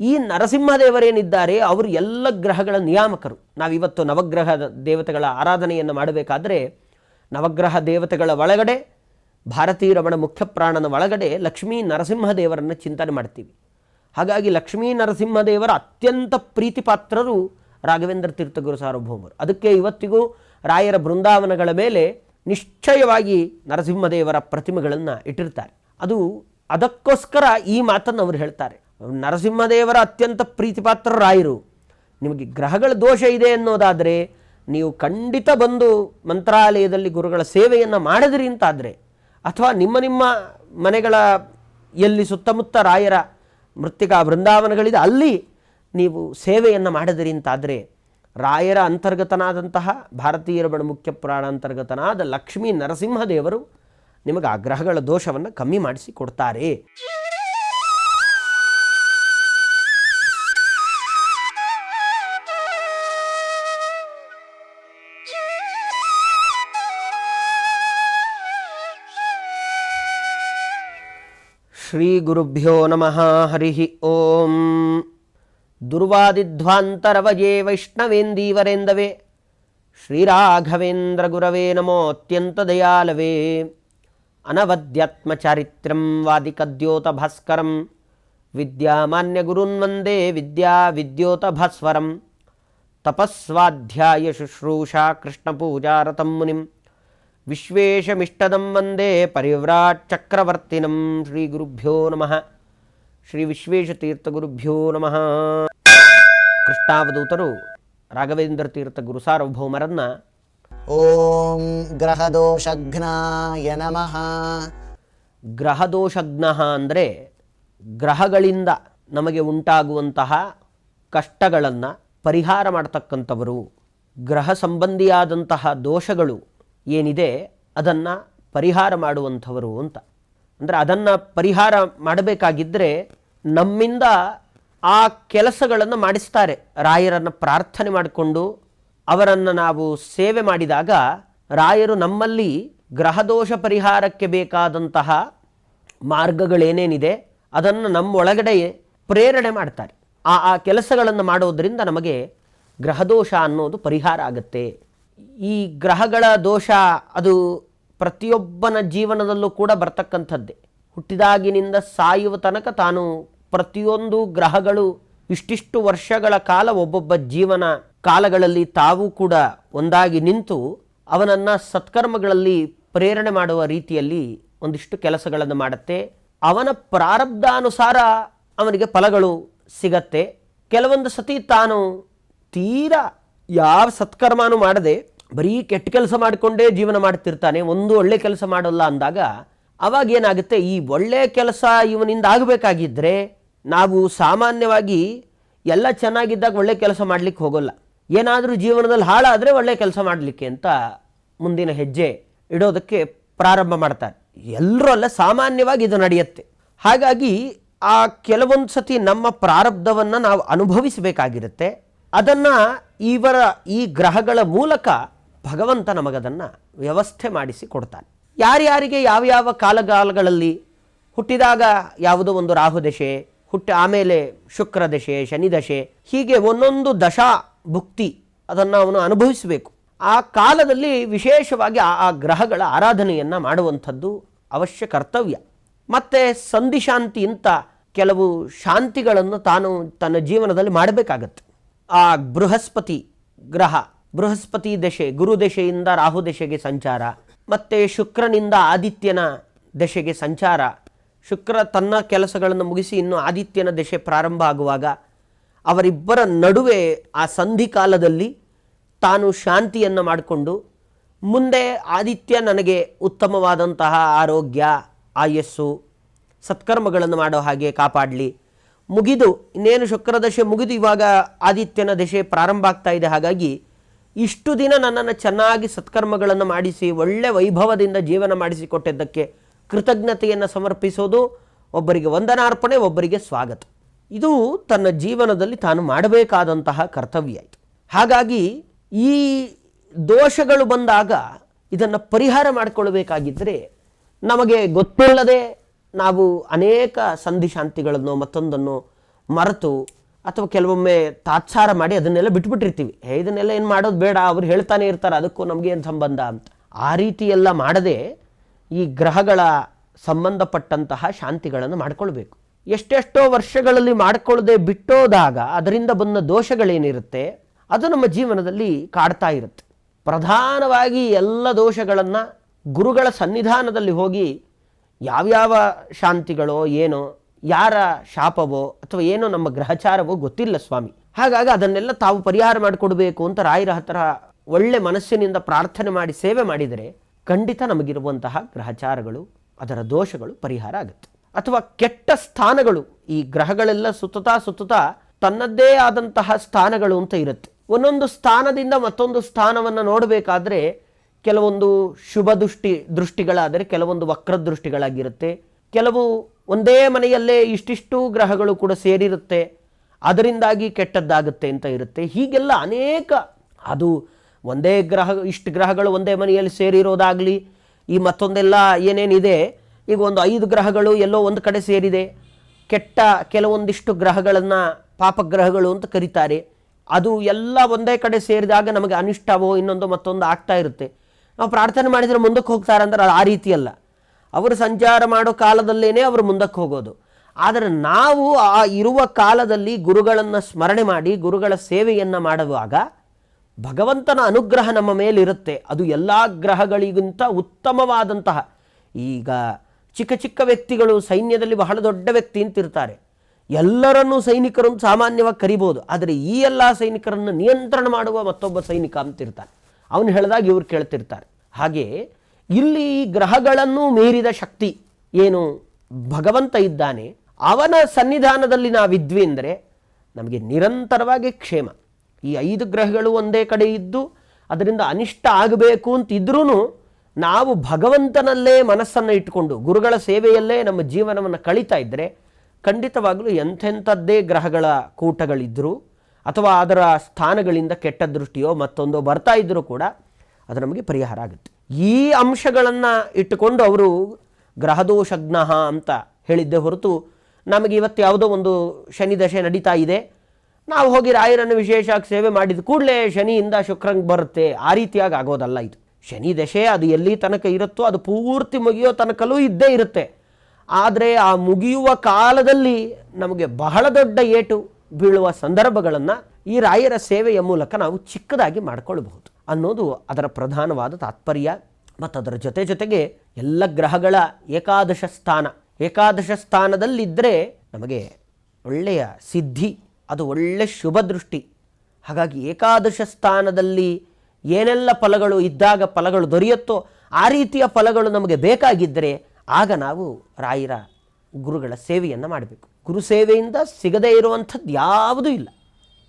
ಈ ನರಸಿಂಹದೇವರೇನಿದ್ದಾರೆ, ಅವರು ಎಲ್ಲ ಗ್ರಹಗಳ ನಿಯಾಮಕರು. ನಾವಿವತ್ತು ನವಗ್ರಹ ದೇವತೆಗಳ ಆರಾಧನೆಯನ್ನು ಮಾಡಬೇಕಾದ್ರೆ, ನವಗ್ರಹ ದೇವತೆಗಳ ಒಳಗಡೆ, ಭಾರತೀ ರಮಣ ಮುಖ್ಯ ಪ್ರಾಣನ ಒಳಗಡೆ ಲಕ್ಷ್ಮೀ ನರಸಿಂಹದೇವರನ್ನು ಚಿಂತನೆ ಮಾಡ್ತೀವಿ. ಹಾಗಾಗಿ ಲಕ್ಷ್ಮೀ ನರಸಿಂಹದೇವರ ಅತ್ಯಂತ ಪ್ರೀತಿಪಾತ್ರರು ರಾಘವೇಂದ್ರ ತೀರ್ಥಗುರು ಸಾರ್ವಭೌಮರು. ಅದಕ್ಕೆ ಇವತ್ತಿಗೂ ರಾಯರ ಬೃಂದಾವನಗಳ ಮೇಲೆ ನಿಶ್ಚಯವಾಗಿ ನರಸಿಂಹದೇವರ ಪ್ರತಿಮೆಗಳನ್ನು ಇಟ್ಟಿರ್ತಾರೆ. ಅದು ಅದಕ್ಕೋಸ್ಕರ ಈ ಮಾತನ್ನು ಅವರು ಹೇಳ್ತಾರೆ. ನರಸಿಂಹದೇವರ ಅತ್ಯಂತ ಪ್ರೀತಿಪಾತ್ರ ರಾಯರು. ನಿಮಗೆ ಗ್ರಹಗಳ ದೋಷ ಇದೆ ಅನ್ನೋದಾದರೆ, ನೀವು ಖಂಡಿತ ಬಂದು ಮಂತ್ರಾಲಯದಲ್ಲಿ ಗುರುಗಳ ಸೇವೆಯನ್ನು ಮಾಡಿದ್ರಿ ಅಂತಾದರೆ, ಅಥವಾ ನಿಮ್ಮ ನಿಮ್ಮ ಮನೆಗಳ ಎಲ್ಲಿ ಸುತ್ತಮುತ್ತ ರಾಯರ ಮೃತ್ತಿಕಾ ಬೃಂದಾವನಗಳಿದೆ ಅಲ್ಲಿ ನೀವು ಸೇವೆಯನ್ನು ಮಾಡಿದಿರಿ ಅಂತಾದರೆ, ರಾಯರ ಅಂತರ್ಗತನಾದಂತಹ ಭಾರತೀಯರ ಬಣ ಮುಖ್ಯ ಪುರಾಣ ಅಂತರ್ಗತನಾದ ಲಕ್ಷ್ಮೀ ನರಸಿಂಹದೇವರು ನಿಮಗೆ ಆ ಗ್ರಹಗಳ ದೋಷವನ್ನು ಕಮ್ಮಿ ಮಾಡಿಸಿ ಕೊಡ್ತಾರೆ. శ్రీగురుభ్యో నమ హరి ఓం దుర్వాదిధ్వాంతరవయే వైష్ణవేందీవరేందవే శ్రీరాఘవేంద్ర గురవే నమోత్యంత దయాలవే అనవద్యాత్మచారిత్రం వాదికద్యోతభాస్కరం విద్యామాన్యగురున్వందే విద్యా విద్యోతభస్వరం తపస్వాధ్యాయ శుశ్రూషా కృష్ణపూజారతం మునిం ವಿಶ್ವೇಶಮಿಷ್ಟದಂ ವಂದೇ ಪರಿವ್ರಾಟ್ ಚಕ್ರವರ್ತಿನಂ ಶ್ರೀ ಗುರುಭ್ಯೋ ನಮಃ. ಶ್ರೀ ವಿಶ್ವೇಶತೀರ್ಥ ಗುರುಭ್ಯೋ ನಮಃ. ಕೃಷ್ಣಾವಧೂತರು ರಾಘವೇಂದ್ರ ತೀರ್ಥ ಗುರು ಸಾರ್ವಭೌಮರನ್ನ ಓಂ ಗ್ರಹದೋಷಘ್ನಾಯ ನಮಃ. ಗ್ರಹದೋಷಘ್ನ ಅಂದರೆ ಗ್ರಹಗಳಿಂದ ನಮಗೆ ಉಂಟಾಗುವಂತಹ ಕಷ್ಟಗಳನ್ನು ಪರಿಹಾರ ಮಾಡ್ತಕ್ಕಂಥವರು. ಗ್ರಹ ಸಂಬಂಧಿಯಾದಂತಹ ದೋಷಗಳು ಏನಿದೆ ಅದನ್ನು ಪರಿಹಾರ ಮಾಡುವಂಥವರು ಅಂತ. ಅಂದರೆ ಅದನ್ನು ಪರಿಹಾರ ಮಾಡಬೇಕಾಗಿದ್ದರೆ ನಮ್ಮಿಂದ ಆ ಕೆಲಸಗಳನ್ನು ಮಾಡಿಸ್ತಾರೆ. ರಾಯರನ್ನು ಪ್ರಾರ್ಥನೆ ಮಾಡಿಕೊಂಡು ಅವರನ್ನು ನಾವು ಸೇವೆ ಮಾಡಿದಾಗ ರಾಯರು ನಮ್ಮಲ್ಲಿ ಗ್ರಹದೋಷ ಪರಿಹಾರಕ್ಕೆ ಬೇಕಾದಂತಹ ಮಾರ್ಗಗಳೇನೇನಿದೆ ಅದನ್ನು ನಮ್ಮೊಳಗಡೆ ಪ್ರೇರಣೆ ಮಾಡ್ತಾರೆ. ಆ ಆ ಕೆಲಸಗಳನ್ನು ಮಾಡೋದರಿಂದ ನಮಗೆ ಗ್ರಹದೋಷ ಅನ್ನೋದು ಪರಿಹಾರ ಆಗುತ್ತೆ. ಈ ಗ್ರಹಗಳ ದೋಷ ಅದು ಪ್ರತಿಯೊಬ್ಬನ ಜೀವನದಲ್ಲೂ ಕೂಡ ಬರ್ತಕ್ಕಂಥದ್ದೇ. ಹುಟ್ಟಿದಾಗಿನಿಂದ ಸಾಯುವ ತನಕ ತಾನು ಪ್ರತಿಯೊಂದು ಗ್ರಹಗಳು ಇಷ್ಟಿಷ್ಟು ವರ್ಷಗಳ ಕಾಲ ಒಬ್ಬೊಬ್ಬ ಜೀವನ ಕಾಲಗಳಲ್ಲಿ ತಾವು ಕೂಡ ಒಂದಾಗಿ ನಿಂತು ಅವನನ್ನು ಸತ್ಕರ್ಮಗಳಲ್ಲಿ ಪ್ರೇರಣೆ ಮಾಡುವ ರೀತಿಯಲ್ಲಿ ಒಂದಿಷ್ಟು ಕೆಲಸಗಳನ್ನು ಮಾಡುತ್ತೆ. ಅವನ ಪ್ರಾರಬ್ಧಾನುಸಾರ ಅವನಿಗೆ ಫಲಗಳು ಸಿಗತ್ತೆ. ಕೆಲವೊಂದು ಸತಿ ತಾನು ತೀರಾ ಯಾವ ಸತ್ಕರ್ಮನೂ ಮಾಡದೆ ಬರೀ ಕೆಟ್ಟ ಕೆಲಸ ಮಾಡಿಕೊಂಡೇ ಜೀವನ ಮಾಡ್ತಿರ್ತಾನೆ, ಒಂದು ಒಳ್ಳೆ ಕೆಲಸ ಮಾಡೋಲ್ಲ ಅಂದಾಗ ಅವಾಗ ಏನಾಗುತ್ತೆ? ಈ ಒಳ್ಳೆ ಕೆಲಸ ಇವನಿಂದ ಆಗಬೇಕಾಗಿದ್ದರೆ ನಾವು ಸಾಮಾನ್ಯವಾಗಿ ಎಲ್ಲ ಚೆನ್ನಾಗಿದ್ದಾಗ ಒಳ್ಳೆ ಕೆಲಸ ಮಾಡಲಿಕ್ಕೆ ಹೋಗೋಲ್ಲ. ಏನಾದರೂ ಜೀವನದಲ್ಲಿ ಹಾಳಾದರೆ ಒಳ್ಳೆ ಕೆಲಸ ಮಾಡಲಿಕ್ಕೆ ಅಂತ ಮುಂದಿನ ಹೆಜ್ಜೆ ಇಡೋದಕ್ಕೆ ಪ್ರಾರಂಭ ಮಾಡ್ತಾರೆ. ಎಲ್ಲರೂ ಅಲ್ಲ, ಸಾಮಾನ್ಯವಾಗಿ ಇದು ನಡೆಯುತ್ತೆ. ಹಾಗಾಗಿ ಆ ಕೆಲವೊಂದು ಸತಿ ನಮ್ಮ ಪ್ರಾರಬ್ಧವನ್ನು ನಾವು ಅನುಭವಿಸಬೇಕಾಗಿರುತ್ತೆ. ಅದನ್ನು ಇವರ ಈ ಗ್ರಹಗಳ ಮೂಲಕ ಭಗವಂತ ನಮಗದನ್ನು ವ್ಯವಸ್ಥೆ ಮಾಡಿಸಿ ಕೊಡ್ತಾನೆ. ಯಾರ್ಯಾರಿಗೆ ಯಾವ್ಯಾವ ಕಾಲಗಾಲಗಳಲ್ಲಿ ಹುಟ್ಟಿದಾಗ ಯಾವುದೋ ಒಂದು ರಾಹು ದಶೆ, ಹುಟ್ಟಿ ಆಮೇಲೆ ಶುಕ್ರ ದಶೆ, ಶನಿ ದಶೆ, ಹೀಗೆ ಒಂದೊಂದು ದಶಾ ಭುಕ್ತಿ ಅದನ್ನು ಅವನು ಅನುಭವಿಸಬೇಕು. ಆ ಕಾಲದಲ್ಲಿ ವಿಶೇಷವಾಗಿ ಆ ಆ ಗ್ರಹಗಳ ಆರಾಧನೆಯನ್ನು ಮಾಡುವಂಥದ್ದು ಅವಶ್ಯ ಕರ್ತವ್ಯ. ಮತ್ತು ಸಂಧಿಶಾಂತಿ ಇಂಥ ಕೆಲವು ಶಾಂತಿಗಳನ್ನು ತಾನು ತನ್ನ ಜೀವನದಲ್ಲಿ ಮಾಡಬೇಕಾಗತ್ತೆ. ಆ ಬೃಹಸ್ಪತಿ ಗ್ರಹ, ಬೃಹಸ್ಪತಿ ದಶೆ, ಗುರು ದಶೆಯಿಂದ ರಾಹು ದಶೆಗೆ ಸಂಚಾರ, ಮತ್ತು ಶುಕ್ರನಿಂದ ಆದಿತ್ಯನ ದಶೆಗೆ ಸಂಚಾರ. ಶುಕ್ರ ತನ್ನ ಕೆಲಸಗಳನ್ನು ಮುಗಿಸಿ ಇನ್ನು ಆದಿತ್ಯನ ದಶೆ ಪ್ರಾರಂಭ ಆಗುವಾಗ ಅವರಿಬ್ಬರ ನಡುವೆ ಆ ಸಂಧಿ ಕಾಲದಲ್ಲಿ ತಾನು ಶಾಂತಿಯನ್ನು ಮಾಡಿಕೊಂಡು ಮುಂದೆ ಆದಿತ್ಯ ನನಗೆ ಉತ್ತಮವಾದಂತಹ ಆರೋಗ್ಯ, ಆಯಸ್ಸು, ಸತ್ಕರ್ಮಗಳನ್ನು ಮಾಡೋ ಹಾಗೆ ಕಾಪಾಡಲಿ. ಮುಗಿದು, ಇನ್ನೇನು ಶುಕ್ರದಶೆ ಮುಗಿದು ಇವಾಗ ಆದಿತ್ಯನ ದಶೆ ಪ್ರಾರಂಭ ಆಗ್ತಾ ಇದೆ. ಹಾಗಾಗಿ ಇಷ್ಟು ದಿನ ನನ್ನನ್ನು ಚೆನ್ನಾಗಿ ಸತ್ಕರ್ಮಗಳನ್ನು ಮಾಡಿಸಿ, ಒಳ್ಳೆ ವೈಭವದಿಂದ ಜೀವನ ಮಾಡಿಸಿಕೊಟ್ಟಿದ್ದಕ್ಕೆ ಕೃತಜ್ಞತೆಯನ್ನು ಸಮರ್ಪಿಸೋದು, ಒಬ್ಬರಿಗೆ ವಂದನಾರ್ಪಣೆ ಒಬ್ಬರಿಗೆ ಸ್ವಾಗತ. ಇದು ತನ್ನ ಜೀವನದಲ್ಲಿ ತಾನು ಮಾಡಬೇಕಾದಂತಹ ಕರ್ತವ್ಯ ಆಯಿತು ಹಾಗಾಗಿ ಈ ದೋಷಗಳು ಬಂದಾಗ ಇದನ್ನು ಪರಿಹಾರ ಮಾಡಿಕೊಳ್ಬೇಕಾಗಿದ್ದರೆ ನಮಗೆ ಗೊತ್ತಿಲ್ಲದೆ ನಾವು ಅನೇಕ ಸಂಧಿ ಶಾಂತಿಗಳನ್ನು ಮತ್ತೊಂದನ್ನು ಮರೆತು ಅಥವಾ ಕೆಲವೊಮ್ಮೆ ತಾತ್ಸಾರ ಮಾಡಿ ಅದನ್ನೆಲ್ಲ ಬಿಟ್ಬಿಟ್ಟಿರ್ತೀವಿ. ಹೇ, ಇದನ್ನೆಲ್ಲ ಏನು ಮಾಡೋದು ಬೇಡ, ಅವ್ರು ಹೇಳ್ತಾನೆ ಇರ್ತಾರೆ, ಅದಕ್ಕೂ ನಮಗೆ ಏನು ಸಂಬಂಧ ಅಂತ. ಆ ರೀತಿ ಎಲ್ಲ ಮಾಡದೆ ಈ ಗ್ರಹಗಳ ಸಂಬಂಧಪಟ್ಟಂತಹ ಶಾಂತಿಗಳನ್ನು ಮಾಡ್ಕೊಳ್ಬೇಕು. ಎಷ್ಟೆಷ್ಟೋ ವರ್ಷಗಳಲ್ಲಿ ಮಾಡಿಕೊಳ್ಳದೆ ಬಿಟ್ಟೋದಾಗ ಅದರಿಂದ ಬಂದ ದೋಷಗಳೇನಿರುತ್ತೆ, ಅದು ನಮ್ಮ ಜೀವನದಲ್ಲಿ ಕಾಡ್ತಾ ಇರುತ್ತೆ. ಪ್ರಧಾನವಾಗಿ ಎಲ್ಲ ದೋಷಗಳನ್ನು ಗುರುಗಳ ಸನ್ನಿಧಾನದಲ್ಲಿ ಹೋಗಿ ಯಾವ್ಯಾವ ಶಾಂತಿಗಳೋ ಏನೋ, ಯಾರ ಶಾಪವೋ ಅಥವಾ ಏನೋ ನಮ್ಮ ಗ್ರಹಚಾರವೋ ಗೊತ್ತಿಲ್ಲ ಸ್ವಾಮಿ. ಹಾಗಾಗಿ ಅದನ್ನೆಲ್ಲ ತಾವು ಪರಿಹಾರ ಮಾಡಿಕೊಡ್ಬೇಕು ಅಂತ ರಾಯರ ಹತ್ರ ಒಳ್ಳೆ ಮನಸ್ಸಿನಿಂದ ಪ್ರಾರ್ಥನೆ ಮಾಡಿ ಸೇವೆ ಮಾಡಿದರೆ ಖಂಡಿತ ನಮಗಿರುವಂತಹ ಗ್ರಹಚಾರಗಳು, ಅದರ ದೋಷಗಳು ಪರಿಹಾರ ಆಗುತ್ತೆ. ಅಥವಾ ಕೆಟ್ಟ ಸ್ಥಾನಗಳು, ಈ ಗ್ರಹಗಳೆಲ್ಲ ಸುತ್ತತಾ ಸುತ್ತತಾ ತನ್ನದ್ದೇ ಆದಂತಹ ಸ್ಥಾನಗಳು ಅಂತ ಇರುತ್ತೆ. ಒಂದೊಂದು ಸ್ಥಾನದಿಂದ ಮತ್ತೊಂದು ಸ್ಥಾನವನ್ನು ನೋಡಬೇಕಾದ್ರೆ ಕೆಲವೊಂದು ಶುಭ ದೃಷ್ಟಿ, ದೃಷ್ಟಿಗಳಾದರೆ ಕೆಲವೊಂದು ವಕ್ರ ದೃಷ್ಟಿಗಳಾಗಿರುತ್ತೆ. ಕೆಲವು ಒಂದೇ ಮನೆಯಲ್ಲೇ ಇಷ್ಟಿಷ್ಟು ಗ್ರಹಗಳು ಕೂಡ ಸೇರಿರುತ್ತೆ. ಅದರಿಂದಾಗಿ ಕೆಟ್ಟದ್ದಾಗುತ್ತೆ ಅಂತ ಇರುತ್ತೆ. ಹೀಗೆಲ್ಲ ಅನೇಕ, ಅದು ಒಂದೇ ಗ್ರಹ, ಇಷ್ಟು ಗ್ರಹಗಳು ಒಂದೇ ಮನೆಯಲ್ಲಿ ಸೇರಿರೋದಾಗಲಿ, ಈ ಮತ್ತೊಂದೆಲ್ಲ ಏನೇನಿದೆ, ಈಗ ಒಂದು ಐದು ಗ್ರಹಗಳು ಎಲ್ಲೋ ಒಂದು ಕಡೆ ಸೇರಿದೆ. ಕೆಟ್ಟ ಕೆಲವೊಂದಿಷ್ಟು ಗ್ರಹಗಳನ್ನು ಪಾಪಗ್ರಹಗಳು ಅಂತ ಕರೀತಾರೆ. ಅದು ಎಲ್ಲ ಒಂದೇ ಕಡೆ ಸೇರಿದಾಗ ನಮಗೆ ಅನಿಷ್ಟವೋ, ಇನ್ನೊಂದು ಮತ್ತೊಂದು ಆಗ್ತಾ ಇರುತ್ತೆ. ನಾವು ಪ್ರಾರ್ಥನೆ ಮಾಡಿದರೆ ಮುಂದಕ್ಕೆ ಹೋಗ್ತಾರೆ ಅಂದ್ರೆ ಅದು ಆ ರೀತಿ ಅಲ್ಲ ಅವರು ಸಂಚಾರ ಮಾಡೋ ಕಾಲದಲ್ಲೇನೆ ಅವರು ಮುಂದಕ್ಕೆ ಹೋಗೋದು. ಆದರೆ ನಾವು ಆ ಇರುವ ಕಾಲದಲ್ಲಿ ಗುರುಗಳನ್ನು ಸ್ಮರಣೆ ಮಾಡಿ, ಗುರುಗಳ ಸೇವೆಯನ್ನು ಮಾಡುವಾಗ ಭಗವಂತನ ಅನುಗ್ರಹ ನಮ್ಮ ಮೇಲಿರುತ್ತೆ. ಅದು ಎಲ್ಲ ಗ್ರಹಗಳಿಗಿಂತ ಉತ್ತಮವಾದಂತಹ. ಈಗ ಚಿಕ್ಕ ಚಿಕ್ಕ ವ್ಯಕ್ತಿಗಳು ಸೈನ್ಯದಲ್ಲಿ ಬಹಳ ದೊಡ್ಡ ವ್ಯಕ್ತಿ ಅಂತಿರ್ತಾರೆ. ಎಲ್ಲರನ್ನೂ ಸೈನಿಕರನ್ನು ಸಾಮಾನ್ಯವಾಗಿ ಕರಿಬೋದು. ಆದರೆ ಈ ಎಲ್ಲ ಸೈನಿಕರನ್ನು ನಿಯಂತ್ರಣ ಮಾಡುವ ಮತ್ತೊಬ್ಬ ಸೈನಿಕ ಅಂತಿರ್ತಾನೆ. ಅವನು ಹೇಳಿದಾಗ ಇವರು ಕೇಳ್ತಿರ್ತಾರೆ. ಹಾಗೆ ಇಲ್ಲಿ ಗ್ರಹಗಳನ್ನು ಮೀರಿದ ಶಕ್ತಿ ಏನು? ಭಗವಂತ ಇದ್ದಾನೆ. ಅವನ ಸನ್ನಿಧಾನದಲ್ಲಿ ನಾವಿದ್ವಿ ಅಂದರೆ ನಮಗೆ ನಿರಂತರವಾಗಿ ಕ್ಷೇಮ. ಈ ಐದು ಗ್ರಹಗಳು ಒಂದೇ ಕಡೆ ಇದ್ದು ಅದರಿಂದ ಅನಿಷ್ಟ ಆಗಬೇಕು ಅಂತಿದ್ರೂ ನಾವು ಭಗವಂತನಲ್ಲೇ ಮನಸ್ಸನ್ನು ಇಟ್ಟುಕೊಂಡು ಗುರುಗಳ ಸೇವೆಯಲ್ಲೇ ನಮ್ಮ ಜೀವನವನ್ನು ಕಳೀತಾ ಇದ್ದರೆ ಖಂಡಿತವಾಗಲೂ ಎಂಥೆಂಥದ್ದೇ ಗ್ರಹಗಳ ಕೂಟಗಳಿದ್ದರೂ ಅಥವಾ ಅದರ ಸ್ಥಾನಗಳಿಂದ ಕೆಟ್ಟ ದೃಷ್ಟಿಯೋ ಮತ್ತೊಂದೋ ಬರ್ತಾ ಇದ್ದರೂ ಕೂಡ ಅದು ನಮಗೆ ಪರಿಹಾರ ಆಗುತ್ತೆ. ಈ ಅಂಶಗಳನ್ನು ಇಟ್ಟುಕೊಂಡು ಅವರು ಗ್ರಹದೋಷಜ್ಞ ಅಂತ ಹೇಳಿದ್ದೆ ಹೊರತು ನಮಗೆ ಇವತ್ತು ಯಾವುದೋ ಒಂದು ಶನಿ ದಶೆ ನಡೀತಾ ಇದೆ. ನಾವು ಹೋಗಿ ರಾಯರನ್ನು ವಿಶೇಷವಾಗಿ ಸೇವೆ ಮಾಡಿದ ಕೂಡಲೇ ಶನಿಯಿಂದ ಶುಕ್ರಂಗೆ ಬರುತ್ತೆ. ಆ ರೀತಿಯಾಗಿ ಆಗೋದಲ್ಲ ಇದು. ಶನಿ ದಶೆ ಅದು ಎಲ್ಲಿ ತನಕ ಇರುತ್ತೋ ಅದು ಪೂರ್ತಿ ಮುಗಿಯೋ ತನಕಲ್ಲೂ ಇದ್ದೇ ಇರುತ್ತೆ. ಆದರೆ ಆ ಮುಗಿಯುವ ಕಾಲದಲ್ಲಿ ನಮಗೆ ಬಹಳ ದೊಡ್ಡ ಏಟು. ಬೀಳುವ ಸಂದರ್ಭಗಳನ್ನು ಈ ರಾಯರ ಸೇವೆಯ ಮೂಲಕ ನಾವು ಚಿಕ್ಕದಾಗಿ ಮಾಡಿಕೊಳ್ಬಹುದು ಅನ್ನೋದು ಅದರ ಪ್ರಧಾನವಾದ ತಾತ್ಪರ್ಯ ಮತ್ತು ಅದರ ಜೊತೆ ಜೊತೆಗೆ ಎಲ್ಲ ಗ್ರಹಗಳ ಏಕಾದಶ ಸ್ಥಾನ. ಏಕಾದಶ ಸ್ಥಾನದಲ್ಲಿದ್ದರೆ ನಮಗೆ ಒಳ್ಳೆಯ ಸಿದ್ಧಿ, ಅದು ಒಳ್ಳೆ ಶುಭ ದೃಷ್ಟಿ. ಹಾಗಾಗಿ ಏಕಾದಶ ಸ್ಥಾನದಲ್ಲಿ ಏನೆಲ್ಲ ಫಲಗಳು ಇದ್ದಾಗ ಫಲಗಳು ದೊರೆಯುತ್ತೋ ಆ ರೀತಿಯ ಫಲಗಳು ನಮಗೆ ಬೇಕಾಗಿದ್ದರೆ ಆಗ ನಾವು ರಾಯರ ಗುರುಗಳ ಸೇವೆಯನ್ನು ಮಾಡಬೇಕು. ಗುರು ಸೇವೆಯಿಂದ ಸಿಗದೇ ಇರುವಂಥದ್ದು ಯಾವುದೂ ಇಲ್ಲ.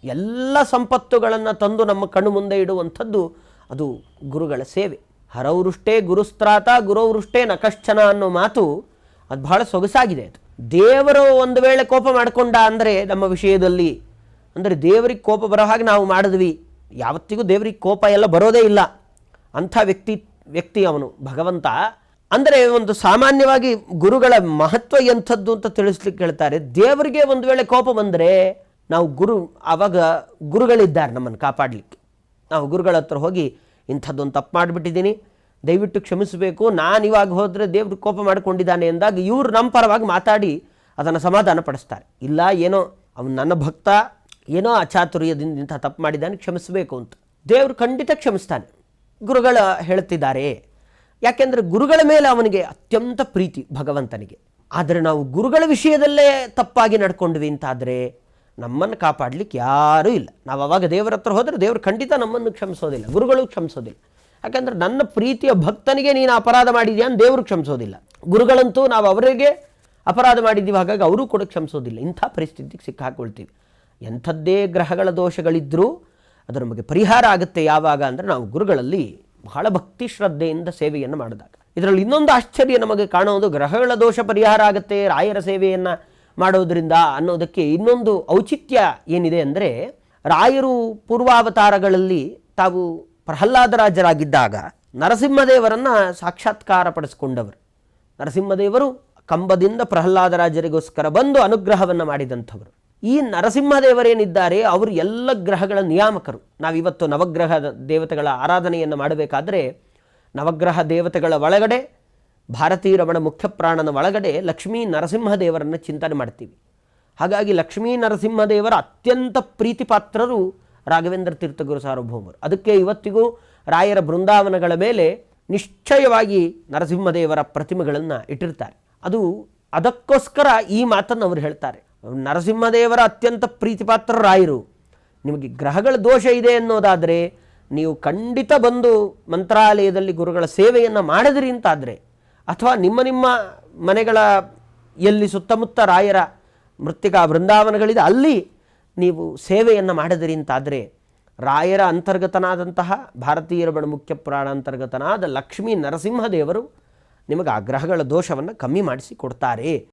ಎಲ್ಲ ಸಂಪತ್ತುಗಳನ್ನು ತಂದು ನಮ್ಮ ಕಣ್ಣು ಮುಂದೆ ಇಡುವಂಥದ್ದು ಅದು ಗುರುಗಳ ಸೇವೆ. ಹರವೃಷ್ಟೇ ಗುರುಸ್ತ್ರಾತ, ಗುರುವೃಷ್ಟೇ ನಕಶ್ಚನ ಅನ್ನೋ ಮಾತು ಅದು ಬಹಳ ಸೊಗಸಾಗಿದೆ ಅದು. ದೇವರು ಒಂದು ವೇಳೆ ಕೋಪ ಮಾಡಿಕೊಂಡ ಅಂದರೆ ನಮ್ಮ ವಿಷಯದಲ್ಲಿ ಅಂದರೆ ದೇವರಿಗೆ ಕೋಪ ಬರೋ ಹಾಗೆ ನಾವು ಮಾಡಿದ್ವಿ. ಯಾವತ್ತಿಗೂ ದೇವರಿಗೆ ಕೋಪ ಎಲ್ಲ ಬರೋದೇ ಇಲ್ಲ. ಅಂಥ ವ್ಯಕ್ತಿ ವ್ಯಕ್ತಿ ಅವನು ಭಗವಂತ ಅಂದರೆ ಒಂದು ಸಾಮಾನ್ಯವಾಗಿ ಗುರುಗಳ ಮಹತ್ವ ಎಂಥದ್ದು ಅಂತ ತಿಳಿಸ್ಲಿಕ್ಕೆ ಹೇಳ್ತಾರೆ. ದೇವರಿಗೆ ಒಂದು ವೇಳೆ ಕೋಪ ಬಂದರೆ ನಾವು ಗುರು ಆವಾಗ ಗುರುಗಳಿದ್ದಾರೆ ನಮ್ಮನ್ನು ಕಾಪಾಡಲಿಕ್ಕೆ. ನಾವು ಗುರುಗಳ ಹತ್ರ ಹೋಗಿ ಇಂಥದ್ದೊಂದು ತಪ್ಪು ಮಾಡಿಬಿಟ್ಟಿದ್ದೀನಿ, ದಯವಿಟ್ಟು ಕ್ಷಮಿಸಬೇಕು. ನಾನು ಇವಾಗ ಹೋದರೆ ದೇವರು ಕೋಪ ಮಾಡಿಕೊಂಡಿದ್ದಾನೆ ಎಂದಾಗ ಇವರು ನಮ್ಮ ಪರವಾಗಿ ಮಾತಾಡಿ ಅದನ್ನು ಸಮಾಧಾನ ಪಡಿಸ್ತಾರೆ. ಇಲ್ಲ, ಏನೋ ಅವನು ನನ್ನ ಭಕ್ತ, ಏನೋ ಅಚಾತುರ್ಯದಿಂದ ಇಂಥ ತಪ್ಪು ಮಾಡಿದ್ದಾನೆ, ಕ್ಷಮಿಸಬೇಕು ಅಂತ. ದೇವರು ಖಂಡಿತ ಕ್ಷಮಿಸ್ತಾನೆ. ಗುರುಗಳ ಹೇಳ್ತಿದ್ದಾರೆ ಯಾಕೆಂದರೆ ಗುರುಗಳ ಮೇಲೆ ಅವನಿಗೆ ಅತ್ಯಂತ ಪ್ರೀತಿ ಭಗವಂತನಿಗೆ. ಆದರೆ ನಾವು ಗುರುಗಳ ವಿಷಯದಲ್ಲೇ ತಪ್ಪಾಗಿ ನಡ್ಕೊಂಡ್ವಿ ಅಂತಾದರೆ ನಮ್ಮನ್ನು ಕಾಪಾಡಲಿಕ್ಕೆ ಯಾರೂ ಇಲ್ಲ. ನಾವು ಅವಾಗ ದೇವರ ಹತ್ರ ಹೋದರೆ ದೇವರು ಖಂಡಿತ ನಮ್ಮನ್ನು ಕ್ಷಮಿಸೋದಿಲ್ಲ, ಗುರುಗಳು ಕ್ಷಮಿಸೋದಿಲ್ಲ. ಯಾಕಂದರೆ ನನ್ನ ಪ್ರೀತಿಯ ಭಕ್ತನಿಗೆ ನೀನು ಅಪರಾಧ ಮಾಡಿದ್ಯಾ ಅಂತ ದೇವರು ಕ್ಷಮಿಸೋದಿಲ್ಲ. ಗುರುಗಳಂತೂ ನಾವು ಅವರಿಗೆ ಅಪರಾಧ ಮಾಡಿದ್ದೀವಿ, ಹಾಗಾಗಿ ಅವರು ಕೂಡ ಕ್ಷಮಿಸೋದಿಲ್ಲ. ಇಂಥ ಪರಿಸ್ಥಿತಿಗೆ ಸಿಕ್ಕಾಕೊಳ್ತೀವಿ. ಎಂಥದ್ದೇ ಗ್ರಹಗಳ ದೋಷಗಳಿದ್ದರೂ ಅದು ನಮಗೆ ಪರಿಹಾರ ಆಗುತ್ತೆ ಯಾವಾಗ ಅಂದರೆ ನಾವು ಗುರುಗಳಲ್ಲಿ ಬಹಳ ಭಕ್ತಿ ಶ್ರದ್ಧೆಯಿಂದ ಸೇವೆಯನ್ನು ಮಾಡಿದಾಗ. ಇದರಲ್ಲಿ ಇನ್ನೊಂದು ಆಶ್ಚರ್ಯ ನಮಗೆ ಕಾಣುವುದು ಗ್ರಹಗಳ ದೋಷ ಪರಿಹಾರ ಆಗುತ್ತೆ, ರಾಯರ ಸೇವೆಯನ್ನು ಮಾಡೋದರಿಂದ ಅನ್ನೋದಕ್ಕೆ ಇನ್ನೊಂದು ಔಚಿತ್ಯ ಏನಿದೆ ಅಂದರೆ, ರಾಯರು ಪೂರ್ವಾವತಾರಗಳಲ್ಲಿ ತಾವು ಪ್ರಹ್ಲಾದರಾಜರಾಗಿದ್ದಾಗ ನರಸಿಂಹದೇವರನ್ನು ಸಾಕ್ಷಾತ್ಕಾರ ಪಡಿಸಿಕೊಂಡವರು. ನರಸಿಂಹದೇವರು ಕಂಬದಿಂದ ಪ್ರಹ್ಲಾದರಾಜರಿಗೋಸ್ಕರ ಬಂದು ಅನುಗ್ರಹವನ್ನು ಮಾಡಿದಂಥವರು. ಈ ನರಸಿಂಹದೇವರೇನಿದ್ದಾರೆ, ಅವರು ಎಲ್ಲ ಗ್ರಹಗಳ ನಿಯಾಮಕರು. ನಾವಿವತ್ತು ನವಗ್ರಹ ದೇವತೆಗಳ ಆರಾಧನೆಯನ್ನು ಮಾಡಬೇಕಾದ್ರೆ, ನವಗ್ರಹ ದೇವತೆಗಳ ಒಳಗಡೆ ಭಾರತೀಯ ರಮಣ ಮುಖ್ಯ ಪ್ರಾಣನ ಒಳಗಡೆ ಲಕ್ಷ್ಮೀ ನರಸಿಂಹದೇವರನ್ನು ಚಿಂತನೆ ಮಾಡ್ತೀವಿ. ಹಾಗಾಗಿ ಲಕ್ಷ್ಮೀ ನರಸಿಂಹದೇವರ ಅತ್ಯಂತ ಪ್ರೀತಿಪಾತ್ರರು ರಾಘವೇಂದ್ರ ತೀರ್ಥಗುರು ಸಾರ್ವಭೌಮರು. ಅದಕ್ಕೆ ಇವತ್ತಿಗೂ ರಾಯರ ಬೃಂದಾವನಗಳ ಮೇಲೆ ನಿಶ್ಚಯವಾಗಿ ನರಸಿಂಹದೇವರ ಪ್ರತಿಮೆಗಳನ್ನು ಇಟ್ಟಿರ್ತಾರೆ. ಅದು ಅದಕ್ಕೋಸ್ಕರ ಈ ಮಾತನ್ನು ಅವರು ಹೇಳ್ತಾರೆ. ನರಸಿಂಹದೇವರ ಅತ್ಯಂತ ಪ್ರೀತಿಪಾತ್ರ ರಾಯರು. ನಿಮಗೆ ಗ್ರಹಗಳ ದೋಷ ಇದೆ ಅನ್ನೋದಾದರೆ, ನೀವು ಖಂಡಿತ ಬಂದು ಮಂತ್ರಾಲಯದಲ್ಲಿ ಗುರುಗಳ ಸೇವೆಯನ್ನು ಮಾಡಿದ್ರಿ ಅಂತಾದರೆ, ಅಥವಾ ನಿಮ್ಮ ನಿಮ್ಮ ಮನೆಗಳ ಎಲ್ಲಿ ಸುತ್ತಮುತ್ತ ರಾಯರ ಮೃತ್ತಿಕಾ ಬೃಂದಾವನಗಳಿದೆ ಅಲ್ಲಿ ನೀವು ಸೇವೆಯನ್ನು ಮಾಡಿದ್ರಿ ಅಂತಾದರೆ, ರಾಯರ ಅಂತರ್ಗತನಾದಂತಹ ಭಾರತೀಯರ ಬಣ ಮುಖ್ಯ ಪುರಾಣ ಅಂತರ್ಗತನಾದ ಲಕ್ಷ್ಮೀ ನರಸಿಂಹದೇವರು ನಿಮಗೆ ಆ ಗ್ರಹಗಳ ದೋಷವನ್ನು ಕಮ್ಮಿ ಮಾಡಿಸಿ ಕೊಡ್ತಾರೆ.